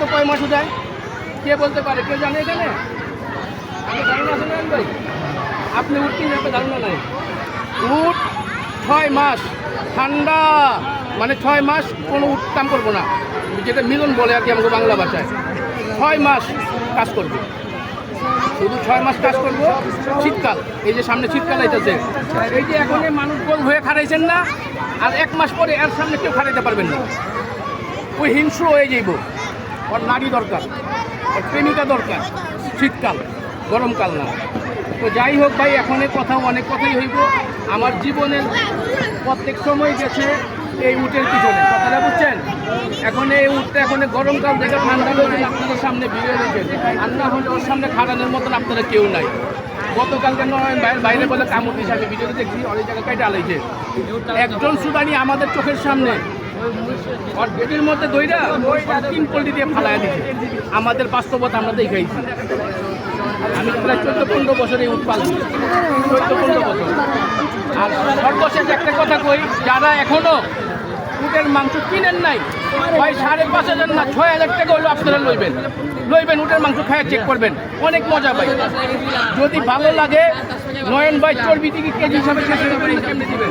তো কয় মাসও যায়? কে বলতে পারে? কেউ জানে এখানে? আপনি ধারণা আছে না ভাই? আপনি উঠ আপনার ধারণা নাই। উঠ ছয় মাস, ঠান্ডা মানে ছয় মাস কোনো উঠ কাম করব না। যেটা মিলন বলে আর কি আমাকে বাংলা ভাষায়। ছয় মাস কাজ করব। শুধু ছয় মাস কাজ করব, শীতকাল। এই যে সামনে শীতকাল আইতেছে। এই যে এখন মানুষ গোল হয়ে খারাইছেন না, আর এক মাস পরে এর সামনে কেউ খারাইতে পারবেন না। ওই হিংস্র হয়ে যাইব। ওর নারী দরকার, ওর প্রেমিকা দরকার, শীতকাল, গরমকাল না। তো যাই হোক ভাই, এখন এই কথা অনেক কথাই হইব। আমার জীবনের প্রত্যেক সময় গেছে এই উটের পিছনে। কথাটা বুঝছেন? এখন এই উটটা, এখন গরমকাল থেকে ঠান্ডা হয়ে আপনাদের সামনে ভিড়ে রয়েছে আর না হলে ওর সামনে খাড়ানোর মতন আপনারা কেউ নাই। গতকালকে নয়, বাইরে বাইরে বলে কামড় দিয়েছে আমি ভিডিওতে দেখছি, অনেক জায়গায় কেটে আলাইছে। একজন সুদানি আমাদের চোখের সামনে গেটের মধ্যে দইরা তিন পল্টি দিয়ে ফালাই আমাদের বাস্তবতা আমরা দেখাইছি আমি প্রায় চোদ্দ পনেরো বছরে পালছি চোদ্দ পনেরো বছর। আর সর্বশেষ একটা কথা কই, যারা এখনও উটের মাংস কিনেন নাই, ভাই, সাড়ে পাঁচ হাজার না ছয় হাজার টাকা হলো আপনারা লইবেন। লইবেন, উটের মাংস খায় চেক করবেন। অনেক মজা পাই যদি ভালো লাগে, নয়ন ভাই চর্বি থেকে কেজি হিসাবে দিবেন?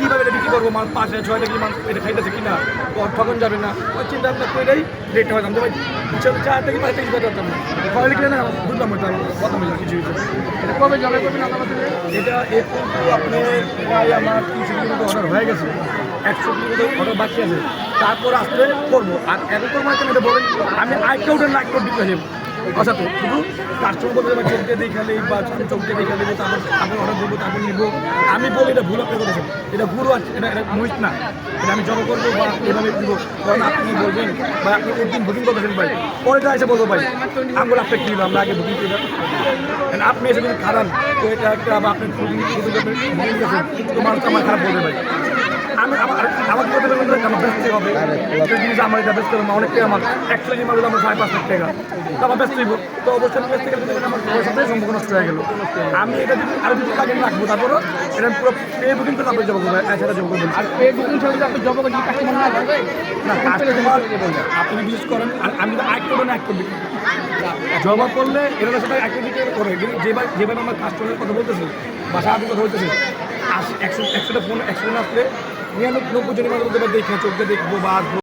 কীভাবে এটা বিক্রি করব? মাছ পাঁচ হাজার ছয় টাকা মাছ এটা খাইতেছে কিনা? ঠকন যাবে না? ওই চিন্তা আপনার করেই রেটটা হয় ভাই চার থেকে পাঁচ টাকা দিতে পারতাম না। ফলে লিখলে না বুঝলাম ওইটা কথা বললাম কিছু কিছু এটা কবে জমা করবেন আপনার এটা এরপর আপনার প্রায় আমার তিনশো কিলোমিটার অর্ডার হয়ে গেছে। একশো কিলোমিটার অর্ডার বাকি আছে। তারপর আসলে করব। আর করব একটা এটা বলেন? আমি আরেকটা ওটা লাইক করে দিতে যাব আচ্ছা শুধু কাস্টমার বলতে বা চোখকে দেখালে বা আমি চোখকে দেখা দেবো তারপর তারপর অর্ডার দেবো তারপর নিবো। আমি বলি এটা ভুল আপনি করেছেন এটা গুরু আছে এটা এটা মহিষ না। এটা আমি জমা করব বা এভাবে দিব। কারণ আপনি বলবেন? বা আপনি একদিন বুকিং করতেছেন ভাই। পরে তো এসে বলব, ভাই। আমরা আপনি কি আমরা আগে বুকিং করে And আপনি এসে যদি খারাপ তো এটা একটা বা আপনি বুকিং বুকিং করেছেন তো মানুষ আমার খারাপ বলবে, ভাই আমি আমার আমার কি করতে পারবেন আমার ব্যস্ত হবে। একটা জিনিস আমার এটা ব্যস্ত হবে অনেক টাকা আমার। একশো কেজি মাল আমার সাড়ে পাঁচ লাখ টাকা। তো আমার ব্যস্ত হইব। তো অবশ্যই গেলে আমার সম্পর্ক নষ্ট হয়ে গেল। আমি এটা যদি আরও যদি কাজে রাখব তারপরও এটা পুরো পে বুকিং করে তারপরে যাব এছাড়া যাব বলছি আর পে বুকিং ছাড়া আপনি জব না? আপনি বিশেষ করেন আর আমি তো এক করব না এক করবি। জমা করলে এরা সাথে অ্যাক্টিভিটি করে যেভাবে যেভাবে আমার কাস্টমারের কথা বলতেছি বা সাহায্য কথা বলতেছি একশো একশোটা ফোন একশো আসলে নিরানব্বই জনের মধ্যে দেখে চোখে দেখব বা